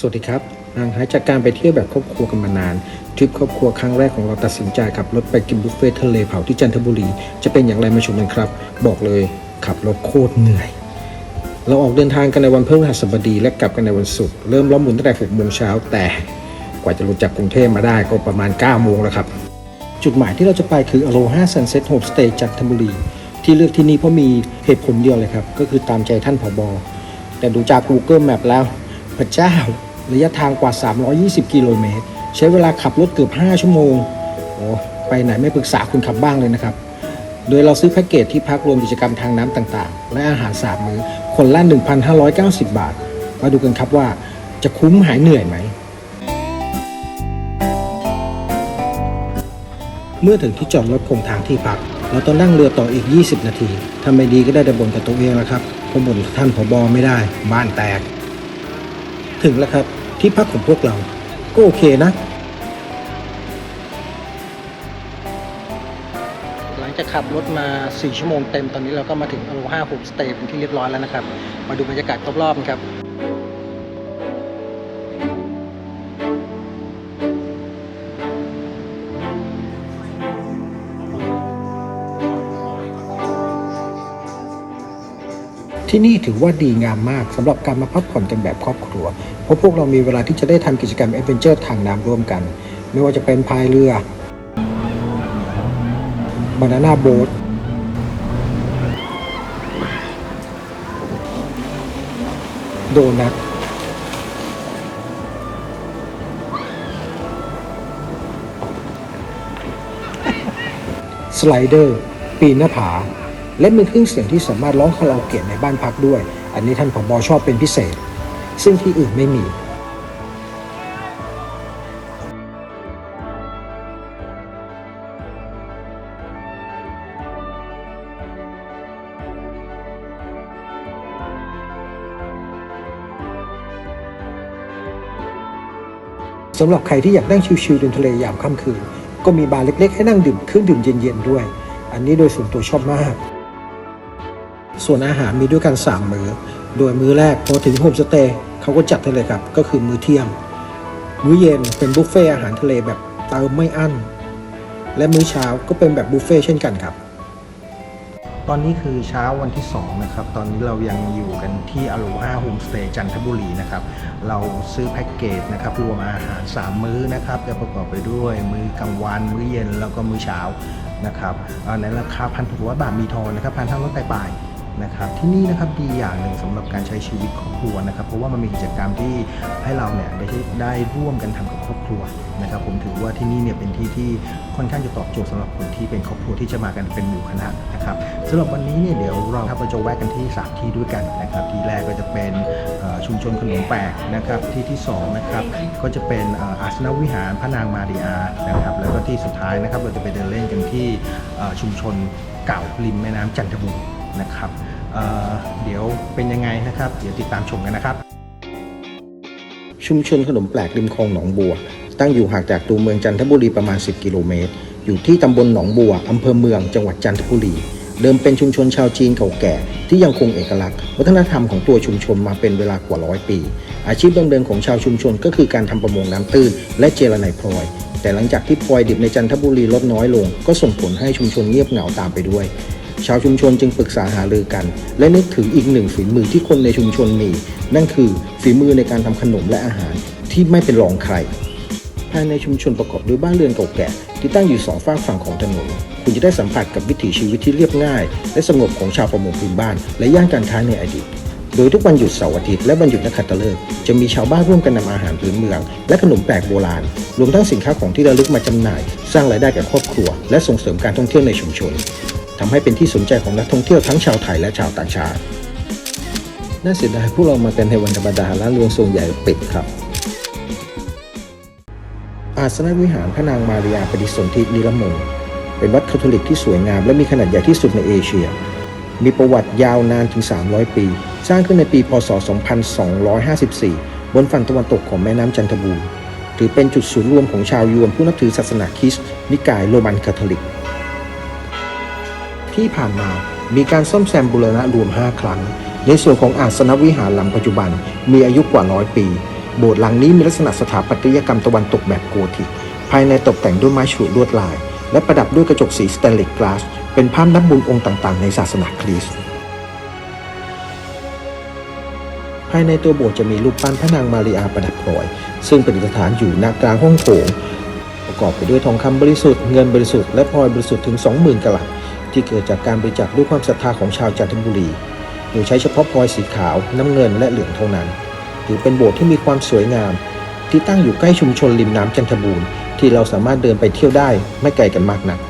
สวัสดีครับห่างหายจากการไปเที่ยวแบบครอบครัวกันมานานทริปครอบครัวครั้งแรกของเราตัดสินใจขับรถไปกินบุฟเฟ่ต์ทะเลเผาที่จันทบุรี จะเป็นอย่างไรมาชมกันครับ บอกเลยขับรถโคตรเหนื่อย เราออกเดินทางกันในวันพฤหัสบดีและกลับกันในวันศุกร์เริ่มล้อมหมุนตั้งแต่6โมงเช้าแต่กว่าจะหลุดจากกรุงเทพมาได้ก็ประมาณ9โมงแล้วครับ จุดหมายที่เราจะไปคือ Aloha Sunset Homestay จันทบุรี ที่เลือกที่นี่เพราะมีเหตุผลเดียวเลยครับก็คือตามใจท่านผบแต่ดูจาก Google Map แล้วพระเจ้า ระยะทางกว่า 320 กิโลเมตร ใช้เวลาขับรถเกือบ 5 ชั่วโมง โอ้ไปไหนไม่ปรึกษาคุณขับบ้างเลยนะครับ โดยเราซื้อแพ็กเกจที่พักรวมกิจกรรมทางน้ำต่างๆ และอาหารสามมื้อ คนละ 1,590 บาท มาดูกันครับว่าจะคุ้มหายเหนื่อยไหม เมื่อถึงที่จอดรถคงทางที่พัก เราต้องนั่งเรือต่ออีก 20 นาทีถ้าไม่ดีก็ได้แต่บ่นกับตัวเองแล้วครับเพราะบ่นท่านผบไม่ได้ บ้านแตก ถึงแล้วครับ ที่พักของพวกเรา ก็โอเคนะ หลังจากขับรถมา 4 ชั่วโมงเต็มตอนนี้เราก็มาถึงอโลฮาโฮมสเตย์เป็นที่เรียบร้อยแล้วนะครับ มาดูบรรยากาศรอบๆกันครับ ที่นี่ถือว่าดีงามมากสำหรับการมาพักผ่อนกันแบบครอบครัว เพราะพวกเรามีเวลาที่จะได้ทำกิจกรรมแอดเวนเจอร์ทางน้ำร่วมกัน ไม่ว่าจะเป็นพายเรือบานาน่าโบ๊ทโดนัทสไลเดอร์ ปีนหน้าผา และมีเครื่องเสียงที่สามารถร้องคาราโอเกะในบ้านพักด้วย อันนี้ท่านผบชอบเป็นพิเศษ ซึ่งที่อื่นไม่มีสำหรับใครที่อยากนั่งชิลๆริมทะเลยามค่ำคืน ก็มีบาร์เล็กๆ ให้นั่งดื่มเครื่องดื่มเย็นๆด้วย อันนี้โดยส่วนตัวชอบมาก ส่วนอาหารมีด้วยกัน 3 มื้อ โดยมื้อแรกพอถึงโฮมสเตย์เขาก็จัดให้เลยครับ ก็คือมื้อเที่ยง มื้อเย็นเป็นบุฟเฟ่อาหารทะเลแบบเติมไม่อั้น และมื้อเช้าก็เป็นแบบบุฟเฟ่เช่นกันครับ ตอนนี้คือเช้าวันที่ 2 นะครับ ตอนนี้เรายังอยู่กันที่อโลฮาโฮมสเตย์จันทบุรีนะครับ เราซื้อแพ็กเกจนะครับ รวมอาหาร 3 มื้อนะครับ จะประกอบไปด้วยมื้อกลางวัน มื้อเย็นแล้วก็มื้อเช้านะครับในราคาพันหกร้อยบาทมีทอนนะครับพันห้าร้อยปลายๆ นะครับที่นี่นะครับดีอย่างหนึ่งสำหรับการใช้ชีวิตครอบครัวนะครับเพราะว่ามันมีกิจกรรมที่ให้เราเนี่ยได้ได้ร่วมกันทำกับครอบครัวนะครับผมถือว่าที่นี่เนี่ยเป็นที่ที่ค่อนข้างจะตอบโจทย์สำหรับคนที่เป็นครอบครัวที่จะมากันเป็นหมู่คณะนะครับสำหรับวันนี้เนี่ยเดี๋ยวเราครับเราจะแวะกันที่สามที่ด้วยกันนะครับที่แรกก็จะเป็นชุมชนขนมแปลกนะครับที่ที่สองนะครับก็จะเป็นอาสนวิหารพระนางมาริอานะครับแล้วก็ที่สุดท้ายนะครับเราจะไปเดินเล่นกันที่ชุมชนเก่าริมแม่น้ำจันทบุรี นะครับเเดี๋ยวเป็นยังไงนะครับ เดี๋ยวติดตามชมกันนะครับ ชุมชนขนมแปลกริมคลองหนองบัว ตั้งอยู่ห่างจากตัวเมืองจันทบุรีประมาณ 10 กิโลเมตร อยู่ที่ตำบลหนองบัวอำเภอเมืองจังหวัดจันทบุรีเดิมเป็นชุมชนชาวจีนเก่าแก่ ที่ยังคงเอกลักษณ์ วัฒนธรรมของตัวชุมชนมาเป็นเวลากว่าร้อยปี อาชีพดั้งเดิมของชาวชุมชนก็คือการทำประมงน้ำตื้น และเจรไนพลอย แต่หลังจากที่พลอยดิบในจันทบุรีลดน้อยลง ก็ส่งผลให้ชุมชนเงียบเหงาตามไปด้วย ชาวชุมชนจึงปรึกษาหารือกัน และนึกถึงอีกหนึ่งฝีมือที่คนในชุมชนมี นั่นคือฝีมือในการทำขนมและอาหารที่ไม่เป็นรองใคร ภายในชุมชนประกอบด้วยบ้านเรือนเก่าแก่ที่ตั้งอยู่สองฝากฝั่งของถนน คุณจะได้สัมผัสกับวิถีชีวิตที่เรียบง่าย และสงบของชาวประมงพื้นบ้าน และย่านการค้าในอดีตโดยทุกวันหยุดเสาร์อาทิตย์และวันหยุดนักขัตฤกษ์จะมีชาวบ้านร่วมกันนำอาหารพื้นเมือง และขนมแปลกโบราณ รวมทั้งสินค้าของที่ระลึกมาจำหน่าย สร้างรายได้แก่ครอบครัว และส่งเสริมการท่องเที่ยวในชุมชน ทำให้เป็นที่สนใจของนักท่องเที่ยวทั้งชาวไทยและชาวต่างชาติ น่าเสียดายพวกเรามากันในวันธรรมดาและรวงทรงใหญ่ปิดครับ อาสนวิหารพระนางมาริยาปฏิสนธินิรมงค์เป็นวัดคาทอลิกที่สวยงามและมีขนาดใหญ่ที่สุดในเอเชีย มีประวัติยาวนานถึง 300 ปี สร้างขึ้นในปีพศ 2254 บนฝั่งตะวันตกของแม่น้ำจันทบูรณ์ถือเป็นจุดศูนย์รวมของชาวยวนผู้นับถือศาสนาคริสต์นิกายโรมันคาทอลิก ที่ผ่านมา มีการซ่อมแซมบูรณะรวม 5 ครั้ง ในส่วนของอาสนวิหารหลังปัจจุบัน มีอายุกว่าร้อยปี โบสถ์หลังนี้มีลักษณะสถาปัตยกรรมตะวันตกแบบโกธิก ภายในตกแต่งด้วยไม้ฉลุลวดลาย และประดับด้วยกระจกสีสแตนเลสกลาส เป็นภาพนับบุญองค์ต่างๆ ในศาสนาคริสต์ภายในตัวโบสถ์จะมีรูปปั้นพระนางมารีอาประดับพลอย ซึ่งประดิษฐานอยู่ณกลางห้องโถงประกอบไปด้วยทองคำบริสุทธิ์เงินบริสุทธิ์และพลอยบริสุทธิ์ถึง 20,000กะลัด ที่เกิดจากการบริจาคด้วยความศรัทธาของชาวจันทบุรีโดยใช้เฉพาะพลอยสีขาว น้ำเงินและเหลืองเท่านั้น ถือเป็นโบสถ์ที่มีความสวยงาม ที่ตั้งอยู่ใกล้ชุมชนริมน้ำจันทบูรณ์ที่เราสามารถเดินไปเที่ยวได้ไม่ไกลกันมากนัก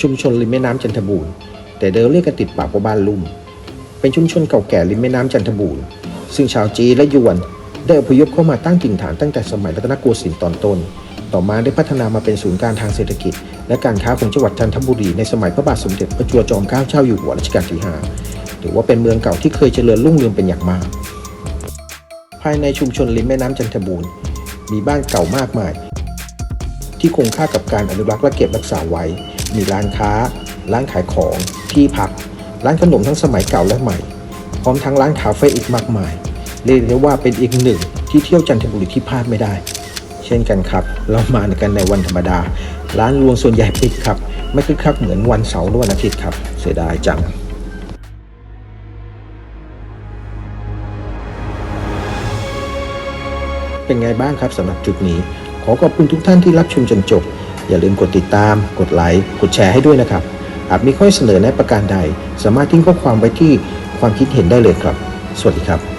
ชุมชนริมแม่น้ำจันทบูรณ์แต่เดิมเรียกกันติดปากว่าบ้านลุ่ม เป็นชุมชนเก่าแก่ริมแม่น้ำจันทบูรณ์ซึ่งชาวจีนและยวนได้อพยพเข้ามาตั้งถิ่นฐานตั้งแต่สมัยรัตนโกสินทร์ตอนต้น ต่อมาได้พัฒนามาเป็นศูนย์การทางเศรษฐกิจ และการค้าของจังหวัดจันทบุรีในสมัยพระบาทสมเด็จพระจุลจอมเกล้าเจ้าอยู่หัวรัชกาลที่5ถือว่าเป็นเมืองเก่าที่เคยเจริญรุ่งเรืองเป็นอย่างมาก ภายในชุมชนริมแม่น้ำจันทบูรณ์มีบ้านเก่ามากมาย ที่คงค่ากับการอนุรักษ์และเก็บรักษาไว้ มีร้านค้า ร้านขายของ ที่พัก ร้านขนมทั้งสมัยเก่าและใหม่ พร้อมทั้งร้านคาเฟ่อีกมากมาย เรียกได้ว่าเป็นอีกหนึ่งที่เที่ยวจันทบุรีที่พลาดไม่ได้ เช่นกันครับ เรามากันในวันธรรมดา ร้านรวงส่วนใหญ่ปิดครับ ไม่คึกคักเหมือนวันเสาร์หรือวันอาทิตย์ครับ เสียดายจังเป็นไงบ้างครับสำหรับจุดนี้ ขอขอบคุณทุกท่านที่รับชมจนจบ อย่าลืมกดติดตาม กดไลค์ กดแชร์ให้ด้วยนะครับอาจมีข้อเสนอแนะประการใด สามารถทิ้งข้อความไว้ที่ความคิดเห็นได้เลยครับ สวัสดีครับ